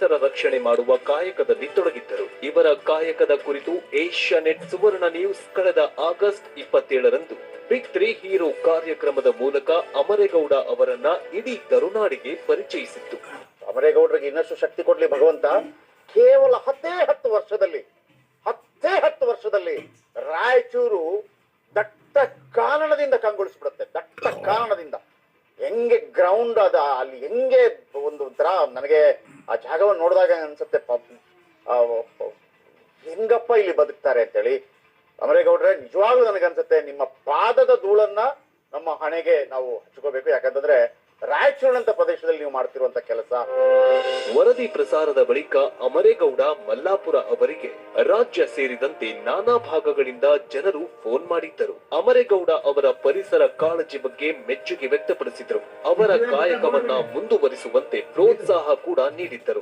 ಪರಿಸರ ರಕ್ಷಣೆ ಮಾಡುವ ಕಾಯಕದಲ್ಲಿ ತೊಡಗಿದ್ದರು. ಇವರ ಕಾಯಕದ ಕುರಿತು ಏಷ್ಯಾ ನೆಟ್ ಸುವರ್ಣ ನ್ಯೂಸ್ ಕಳೆದ ಆಗಸ್ಟ್ ಇಪ್ಪತ್ತೇಳರಂದು ಬಿಗ್ ತ್ರೀ ಹೀರೋ ಕಾರ್ಯಕ್ರಮದ ಮೂಲಕ ಅಮರೇಗೌಡ ಅವರನ್ನ ಇಡೀ ತರುನಾಡಿಗೆ ಪರಿಚಯಿಸಿತ್ತು. ಅಮರೇಗೌಡರಿಗೆ ಇನ್ನಷ್ಟು ಶಕ್ತಿ ಕೊಡ್ಲಿ ಭಗವಂತ. ಕೇವಲ ಹತ್ತೇ ಹತ್ತು ವರ್ಷದಲ್ಲಿ, ಹತ್ತೇ ಹತ್ತು ವರ್ಷದಲ್ಲಿ ರಾಯಚೂರು ದಟ್ಟ ಕಾರಣದಿಂದ ಕಂಗೊಳಿಸ್ಬಿಡುತ್ತೆ, ದಟ್ಟ ಕಾರಣದಿಂದ ಹೆಂಗೆ ಗ್ರೌಂಡ್ ಅದ ಅಲ್ಲಿ, ಹೆಂಗೆ ಒಂದು ಒಂಥರ ನನಗೆ ಆ ಜಾಗವನ್ನು ನೋಡಿದಾಗ ಅನ್ಸುತ್ತೆ ಹೆಂಗಪ್ಪ ಇಲ್ಲಿ ಬದುಕ್ತಾರೆ ಅಂತೇಳಿ. ಅಮರೇಗೌಡ್ರೆ, ನಿಜವಾಗ್ಲೂ ನನಗನ್ಸುತ್ತೆ, ನಿಮ್ಮ ಪಾದದ ಧೂಳನ್ನ ನಮ್ಮ ಹಣೆಗೆ ನಾವು ಹಚ್ಕೋಬೇಕು. ಯಾಕಂತಂದ್ರೆ ರಾಯಚೂರಿನಂತ ಪ್ರದೇಶದಲ್ಲಿ ನೀವು ಮಾಡ್ತಿರುವಂತ ಕೆಲಸ? ವರದಿ ಪ್ರಸಾರದ ಬಳಿಕ ಅಮರೇಗೌಡ ಮಲ್ಲಾಪುರ ಅವರಿಗೆ ರಾಜ್ಯ ಸೇರಿದಂತೆ ನಾನಾ ಭಾಗಗಳಿಂದ ಜನರು ಫೋನ್ ಮಾಡಿದ್ದರು. ಅಮರೇಗೌಡ ಅವರ ಪರಿಸರ ಕಾಳಜಿ ಬಗ್ಗೆ ಮೆಚ್ಚುಗೆ ವ್ಯಕ್ತಪಡಿಸಿದರು. ಅವರ ಕಾಯಕವನ್ನ ಮುಂದುವರಿಸುವಂತೆ ಪ್ರೋತ್ಸಾಹ ಕೂಡ ನೀಡಿದ್ದರು.